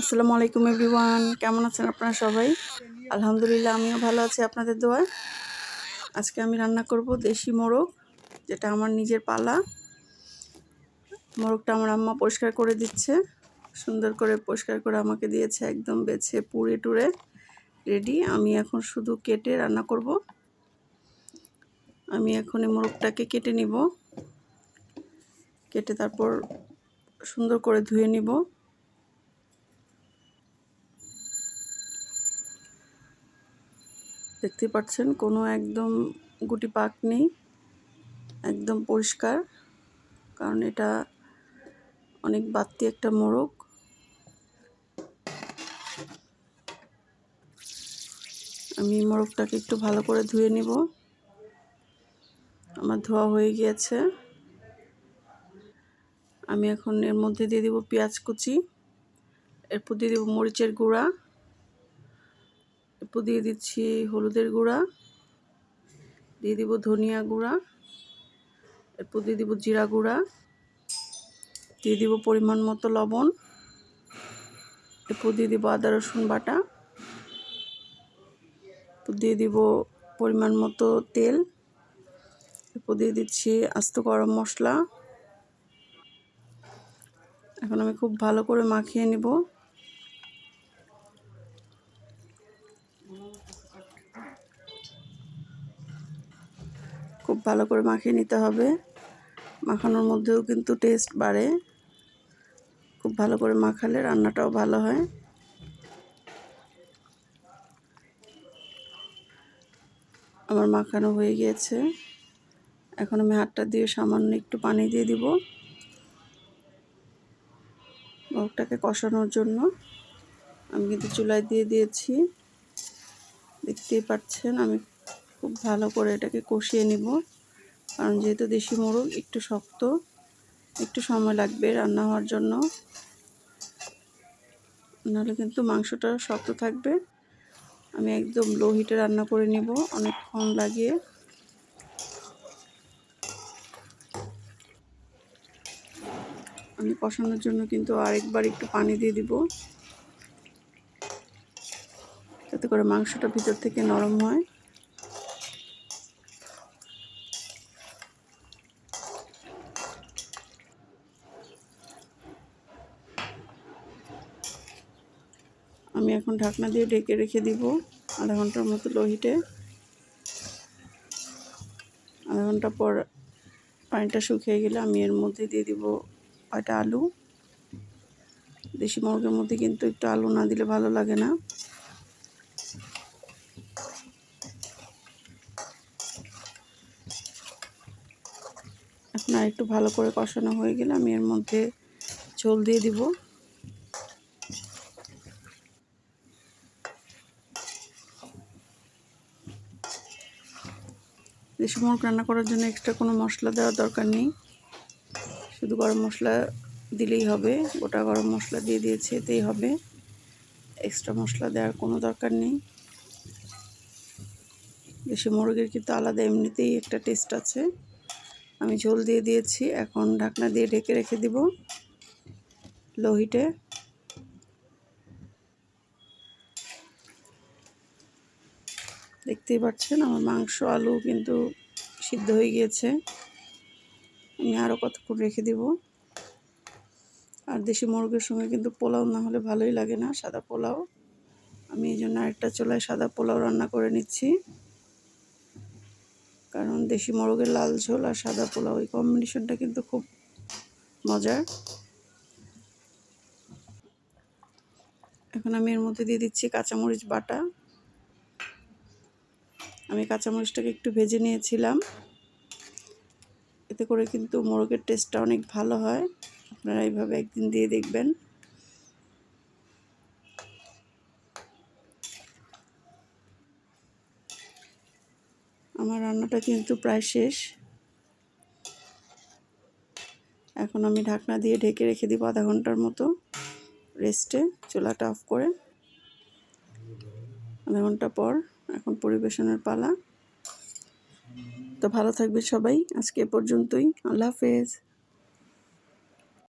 আসসালামু আলাইকুম এভরিওয়ান। কেমন আছেন আপনারা সবাই? আলহামদুলিল্লাহ, আমিও ভালো আছি আপনাদের দোয়ায় আজকে আমি রান্না করব দেশি মোরগ, যেটা আমার নিজের পালা। মোরগটা আমার আম্মা পরিষ্কার করে দিচ্ছে। সুন্দর করে পরিষ্কার করে আমাকে দিয়েছে, একদম বেছে পুড়ে টুড়ে, রেডি। আমি এখন শুধু কেটে রান্না করব। আমি এখন এই মোরগটাকে কেটে নিব। কেটে তারপর সুন্দর করে ধুয়ে নিব। দেখতে পাচ্ছেন, কোনো একদম গুটি পাক নেই, একদম পরিষ্কার, কারণ এটা অনেক বাড়তি একটা মোরগ আমি মোরগটাকে একটু ভালো করে ধুয়ে নিব। আমার ধোয়া হয়ে গিয়েছে। আমি এখন এর মধ্যে দিয়ে দিব পেঁয়াজ কুচি, এরপর দিয়ে দেবো মরিচের গুঁড়া। এরপর দিয়ে দিচ্ছি হলুদের গুঁড়া। দিয়ে দিব ধনিয়া গুঁড়া। এরপর দিয়ে দিব জিরা গুঁড়া। দিয়ে দিব পরিমাণ মতো লবণ। এরপর দিয়ে দিব আদা, রসুন বাটা। দিয়ে দিব পরিমাণ মতো তেল। এরপর দিয়ে দিচ্ছি আস্ত গরম মশলা। এখন আমি খুব ভালো করে মাখিয়ে নিব। খুব ভালো করে মাখিয়ে নিতে হবে। মাখানোর মধ্যেও কিন্তু টেস্ট বাড়ে। খুব ভালো করে মাখালে রান্নাটাও ভালো হয়। আমার মাখানো হয়ে গিয়েছে। এখন আমি হাতটা দিয়ে সামান্য একটু পানি দিয়ে দিব। মুখটাকে কষানোর জন্য আমি কিন্তু চুলায় দিয়ে দিয়েছি। দেখতেই পাচ্ছেন আমি খুব ভালো করে এটাকে কষিয়ে নিব। কারণ যেহেতু দেশি মোরগ, একটু শক্ত, একটু সময় লাগবে রান্না হওয়ার জন্য। নাহলে কিন্তু মাংসটা শক্ত থাকবে। আমি একদম লো হিটে রান্না করে নিব অনেকক্ষণ লাগিয়ে। আমি কষানোর জন্য কিন্তু আরেকবার একটু পানি দিয়ে দিব। যাতে করে মাংসটা ভিতর থেকে নরম হয়। আমি এখন ঢাকনা দিয়ে ঢেকে রেখে দিব আধা ঘণ্টার মতো লোহিটে আধা ঘণ্টা পর পানিটা শুকিয়ে গেলে আমি এর মধ্যে দিয়ে দিব কয়টা আলু। দেশি মুরগের মধ্যে কিন্তু একটু আলু না দিলে ভালো লাগে না। আপনার একটু ভালো করে কষানো হয়ে গেলে আমি এর মধ্যে ঝোল দিয়ে দিব। দেশি মুরগ রান্না করার জন্য এক্সট্রা কোনো মশলা দেওয়ার দরকার নেই। শুধু গরম মশলা দিলেই হবে, গোটা গরম মশলা দিয়ে দিয়েছে, এতেই হবে। এক্সট্রা মশলা দেওয়ার কোনো দরকার নেই। দেশি মুরগির কিন্তু আলাদা, এমনিতেই একটা টেস্ট আছে। আমি ঝোল দিয়ে দিয়েছি, এখন ঢাকনা দিয়ে ঢেকে রেখে দিব লোহিটে দেখতেই পাচ্ছেন, আমার মাংস, আলু কিন্তু সিদ্ধ হয়ে গিয়েছে। আমি আরও কতক্ষণ রেখে দিব। আর দেশি মুরগের সঙ্গে কিন্তু পোলাও না হলে ভালোই লাগে না, সাদা পোলাও। আমি এই জন্য আরেকটা চোলায় সাদা পোলাও রান্না করে নিচ্ছি। কারণ দেশি মোরগের লাল ঝোল আর সাদা পোলাও, এই কম্বিনেশনটা কিন্তু খুব মজার। এখন আমি এর মধ্যে দিয়ে দিচ্ছি কাঁচামরিচ বাটা। আমি কাঁচামরিচটাকে একটু ভেজে নিয়েছিলাম। এতে করে কিন্তু মোরগের টেস্টটা অনেক ভালো হয়। আপনারা এইভাবে একদিন দিয়ে দেখবেন। আমার রান্নাটা কিন্তু প্রায় শেষ। এখন আমি ঢাকনা দিয়ে ঢেকে রেখে দিব আধা ঘণ্টার মতো রেস্টে চুলাটা অফ করে। আধা ঘণ্টা পর এখন পরিবেশনের পালা। তো ভালো থাকবে সবাই। আজকে এ পর্যন্তই। আল্লাহ হাফেজ।